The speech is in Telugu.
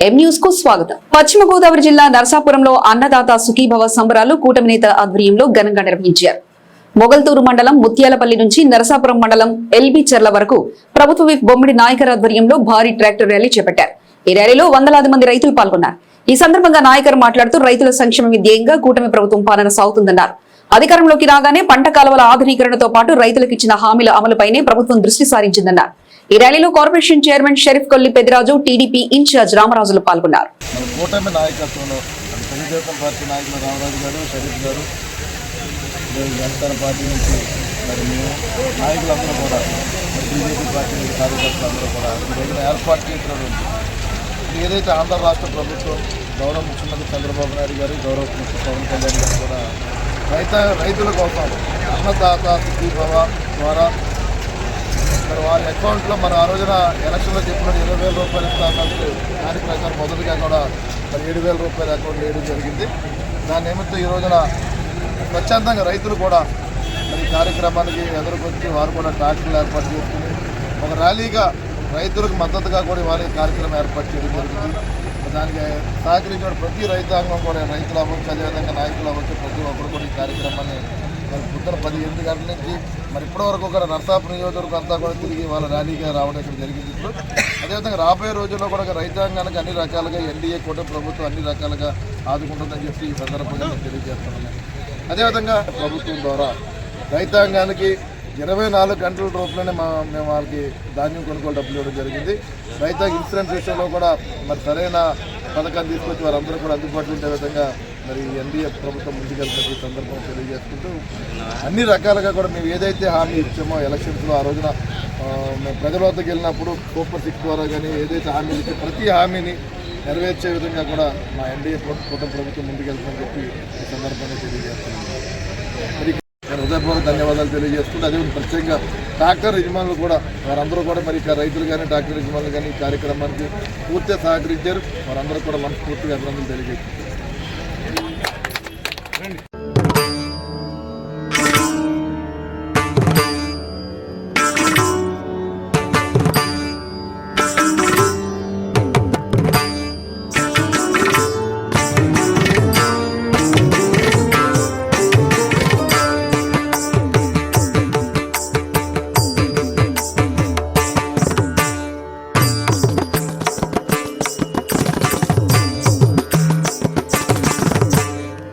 ఎం న్యూస్కు స్వాగతం. పశ్చిమ గోదావరి జిల్లా నరసాపురంలో అన్నదాత సుఖీభవ సంబరాలు కూటమి నేత ఆధ్వర్యంలో ఘనంగా నిర్వహించారు. మొగల్తూరు మండలం ముత్యాలపల్లి నుంచి నరసాపురం మండలం ఎల్బీ చెర్ల వరకు ప్రభుత్వ విప్ బొమ్మిడి నాయకర్ ఆధ్వర్యంలో భారీ ట్రాక్టర్ ర్యాలీ చేపట్టారు. ఈ ర్యాలీలో వందలాది మంది రైతులు పాల్గొన్నారు. ఈ సందర్భంగా నాయకర్ మాట్లాడుతూ రైతుల సంక్షేమ ధ్యేయంగా కూటమి ప్రభుత్వం పాలన సాగుతుందన్నారు. అధికారంలోకి రాగానే పంట కాలువల ఆధునీకరణతో పాటు రైతులకు ఇచ్చిన హామీల అమలుపైనే ప్రభుత్వం దృష్టి సారించిందన్నారు. ఈ ర్యాలీలో corporation chairman Sharif Kolli Peddiraju TDP incharge రామరాజులు పాల్గొన్నారు. కూటమి నాయకత్వంలో తెలుగుదేశం పార్టీ నాయకులు రామరాజు గారు షరీఫ్ గారు జనసేన పార్టీ నుంచి మరి మేము నాయకులందరూ కూడా బీజేపీ పార్టీ కూడా ఏర్పాటు చేసినటువంటి ఏదైతే ఆంధ్ర రాష్ట్ర ప్రభుత్వం గౌరవ ముఖ్యమంత్రి చంద్రబాబు నాయుడు గారు గౌరవ ముఖ్యమంత్రి పవన్ కళ్యాణ్ గారు కూడా రైత రైతుల కోసం అన్నదాత సుఖీభవ ద్వారా మరి వారి అకౌంట్లో మన ఆ రోజున ఎలక్షన్లో చెప్పిన ఇరవై వేల రూపాయలు ఇస్తానంటే దాని ప్రకారం మొదటిగా కూడా మరి ఏడు వేల రూపాయల అకౌంట్ వేయడం జరిగింది. దాని నిమిత్తం ఈ రోజున స్వచ్ఛందంగా రైతులు కూడా మరి కార్యక్రమానికి ఎదుర్కొచ్చి వారు కూడా ట్రాక్టర్లు ఏర్పాటు చేసుకుని ఒక ర్యాలీగా రైతులకు మద్దతుగా కూడా వారి కార్యక్రమం ఏర్పాటు చేయడం జరిగింది. దానికి సహకరించిన ప్రతి రైతాంగం కూడా రైతులు అవ్వచ్చు అదేవిధంగా నాయకులు అవ్వచ్చు ప్రతి ఒక్కరు కూడా ఈ కార్యక్రమాన్ని పొద్దున పది ఎనిమిది గంటల నుంచి మరి ఇప్పటివరకు ఒక నర్సాపు నియోజకవర్గం అంతా కూడా తిరిగి వాళ్ళ ర్యాలీగా రావడం ఇక్కడ జరిగింది. ఇప్పుడు అదేవిధంగా రాబోయే రోజుల్లో కూడా రైతాంగానికి అన్ని రకాలుగా ఎన్డీఏ కూడా ప్రభుత్వం అన్ని రకాలుగా ఆదుకుంటుందని చెప్పి ఈ సందర్భంగా నేను తెలియజేస్తున్నాను. అదేవిధంగా ప్రభుత్వం ద్వారా రైతాంగానికి ఇరవై నాలుగు గంటల రూపంలోనే మా మేము వాళ్ళకి ధాన్యం కొనుగోలు డబ్బులు ఇవ్వడం జరిగింది. రైతు ఇన్సూరెన్స్ విషయంలో కూడా మరి సరైన పథకాన్ని తీసుకొచ్చి వారందరూ కూడా అందుబాటులో ఉండే విధంగా మరి ఎన్డీఏ ప్రభుత్వం ముందుకెళ్తున్న సందర్భం తెలియజేసుకుంటూ అన్ని రకాలుగా కూడా మేము ఏదైతే హామీ ఇచ్చామో ఎలక్షన్స్లో ఆ రోజున మేము ప్రజల వద్దకు వెళ్ళినప్పుడు సూపర్ సిక్స్ ద్వారా కానీ ఏదైతే హామీలు ఇచ్చే ప్రతి హామీని నెరవేర్చే విధంగా కూడా మా ఎన్డీఏ కూటమి ప్రభుత్వం ముందుకెళ్తుందని చెప్పి ఈ సందర్భంగా తెలియజేస్తున్నాం. మరి హృదయపూర్వక ధన్యవాదాలు తెలియజేస్తుంది అదే ప్రత్యేకంగా ట్రాక్టర్ యజమానులు కూడా వారందరూ కూడా మరి రైతులు కానీ ట్రాక్టర్ యజమానులు కానీ ఈ కార్యక్రమానికి పూర్తిగా సహకరించారు. వారందరూ కూడా మనస్ఫూర్తిగా అభినందనలు తెలియజేస్తున్నారు రండి